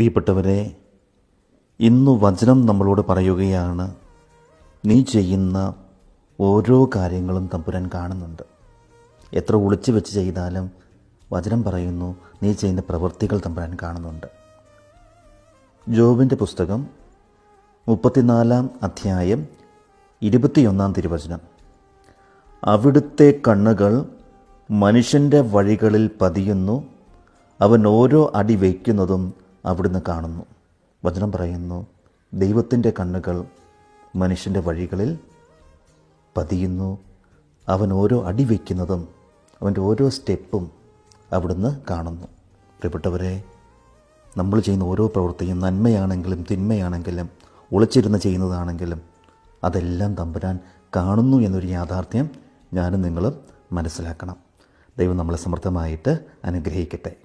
പ്രിയപ്പെട്ടവരെ ഇന്നു വചനം നമ്മളോട് പറയുകയാണ് നീ ചെയ്യുന്ന ഓരോ കാര്യങ്ങളും തമ്പുരാൻ കാണുന്നുണ്ട്. എത്ര ഒളിച്ചു വെച്ച് ചെയ്താലും വചനം പറയുന്നു നീ ചെയ്യുന്ന പ്രവൃത്തികൾ തമ്പുരാൻ കാണുന്നുണ്ട്. ജോബിന്റെ പുസ്തകം മുപ്പത്തിനാലാം അധ്യായം ഇരുപത്തിയൊന്നാം തിരുവചനം. അവിടുത്തെ കണ്ണുകൾ മനുഷ്യന്റെ വഴികളിൽ പതിയുന്നു അവൻ ഓരോ അടി വയ്ക്കുന്നതും അവിടുന്ന് കാണുന്നു. വചനം പറയുന്നു ദൈവത്തിന്റെ കണ്ണുകൾ മനുഷ്യന്റെ വഴികളിൽ പതിയുന്നു. അവൻ ഓരോ അടി വയ്ക്കുന്നതും അവന്റെ ഓരോ സ്റ്റെപ്പും അവിടുന്ന് കാണുന്നു. പ്രിയപ്പെട്ടവരെ നമ്മൾ ചെയ്യുന്ന ഓരോ പ്രവൃത്തിയും നന്മയാണെങ്കിലും തിന്മയാണെങ്കിലും ഒളിച്ചിരുന്ന് ചെയ്യുന്നതാണെങ്കിലും അതെല്ലാം തമ്പുരാൻ കാണുന്നു എന്നൊരു യാഥാർത്ഥ്യം ഞാനും നിങ്ങളും മനസ്സിലാക്കണം. ദൈവം നമ്മളെ സമൃദ്ധമായിട്ട് അനുഗ്രഹിക്കട്ടെ.